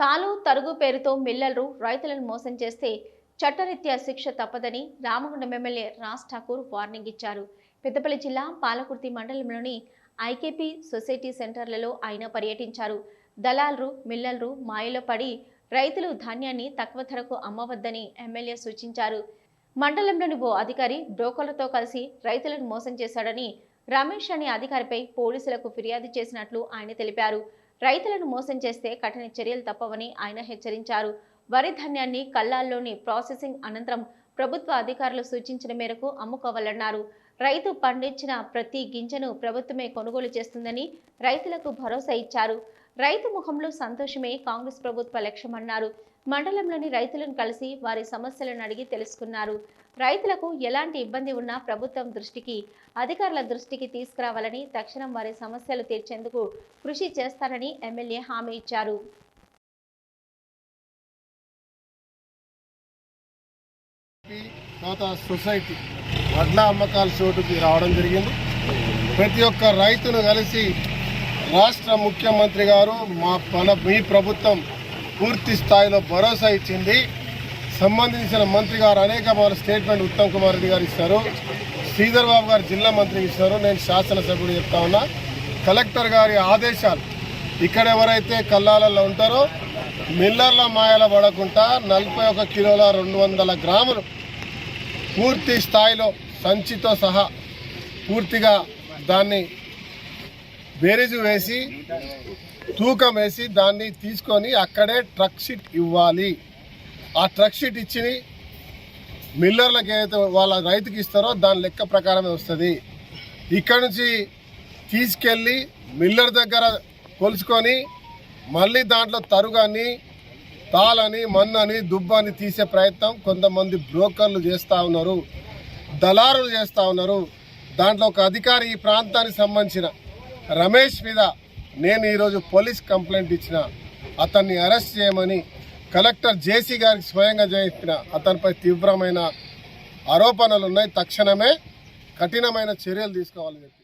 తాలు తరుగు పేరుతో మిల్లర్లు రైతులను మోసం చేస్తే చట్టరీత్యా శిక్ష తప్పదని రామగుండం ఎమ్మెల్యే రాజ్ ఠాకూర్ వార్నింగ్ ఇచ్చారు. పెద్దపల్లి జిల్లా పాలకుర్తి మండలంలోని ఐకేపీ సొసైటీ సెంటర్లలో ఆయన పర్యటించారు. దళాలు మిల్లర్లు మాయలో పడి రైతులు ధాన్యాన్ని తక్కువ ధరకు అమ్మవద్దని ఎమ్మెల్యే సూచించారు. మండలంలోని ఓ అధికారి బ్రోకర్లతో కలిసి రైతులను మోసం చేశాడని రమేష్ అనే అధికారిపై పోలీసులకు ఫిర్యాదు చేసినట్లు ఆయన తెలిపారు. రైతులను మోసం చేస్తే కఠిన చర్యలు తప్పవని ఆయన హెచ్చరించారు. వరి ధాన్యాన్ని కల్లాల్లోని ప్రాసెసింగ్ అనంతరం ప్రభుత్వ అధికారులు సూచించిన మేరకు అమ్ముకోవాలన్నారు. రైతు పండించిన ప్రతి గింజను ప్రభుత్వమే కొనుగోలు చేస్తుందని రైతులకు భరోసా ఇచ్చారు. రైతు ముఖంలో సంతోషమే కాంగ్రెస్ ప్రభుత్వ లక్ష్యమన్నారు. మండలంలోని రైతులను కలిసి వారి సమస్యలను అడిగి తెలుసుకున్నారు. రైతులకు ఎలాంటి ఇబ్బంది ఉన్నా ప్రభుత్వం దృష్టికి అధికారుల దృష్టికి తీసుకురావాలని తక్షణం వారి సమస్యలు తీర్చేందుకు కృషి చేస్తారని ఎమ్మెల్యే హామీ ఇచ్చారు. సొసైటీ వడ్ల అమ్మకాల చోటుకి రావడం జరిగింది. ప్రతి ఒక్క రైతును కలిసి రాష్ట్ర ముఖ్యమంత్రి గారు మా మన మీ ప్రభుత్వం పూర్తి స్థాయిలో భరోసా ఇచ్చింది. సంబంధించిన మంత్రి గారు అనేక స్టేట్మెంట్ ఉత్తమ్ కుమార్ రెడ్డి గారు ఇస్తారు. శ్రీధర్ బాబు గారు జిల్లా మంత్రి ఇస్తారు. నేను శాసనసభ్యుడు చెప్తా ఉన్నా. కలెక్టర్ గారి ఆదేశాలు ఇక్కడ ఎవరైతే కల్లాలలో ఉంటారో మిల్లర్ల మాయల పడకుండా నలభై ఒక కిలోల రెండు వందల గ్రాములు పూర్తి స్థాయిలో సంచితో సహా పూర్తిగా దాన్ని బేరీజు వేసి తూకం వేసి దాన్ని తీసుకొని అక్కడే ట్రక్ షీట్ ఇవ్వాలి. ఆ ట్రక్ షీట్ ఇచ్చి మిల్లర్లకు ఏదైతే వాళ్ళ రైతుకి ఇస్తారో దాని లెక్క ప్రకారమే వస్తుంది. ఇక్కడ నుంచి తీసుకెళ్ళి మిల్లర్ దగ్గర కొలుచుకొని మళ్ళీ దాంట్లో తరుగని తాళని మన్నని దుబ్బని తీసే ప్రయత్నం కొంతమంది బ్రోకర్లు చేస్తూ ఉన్నారు దళారులు చేస్తూ ఉన్నారు. దాంట్లో ఒక అధికారి ఈ ప్రాంతానికి సంబంధించిన రమేష్ మీద నేను ఈరోజు పోలీస్ కంప్లైంట్ ఇచ్చిన అతన్ని అరెస్ట్ చేయమని కలెక్టర్ జేసీ గారికి స్వయంగా చెప్పిన అతనిపై తీవ్రమైన ఆరోపణలు ఉన్నాయి తక్షణమే కఠినమైన చర్యలు తీసుకోవాలని చెప్పి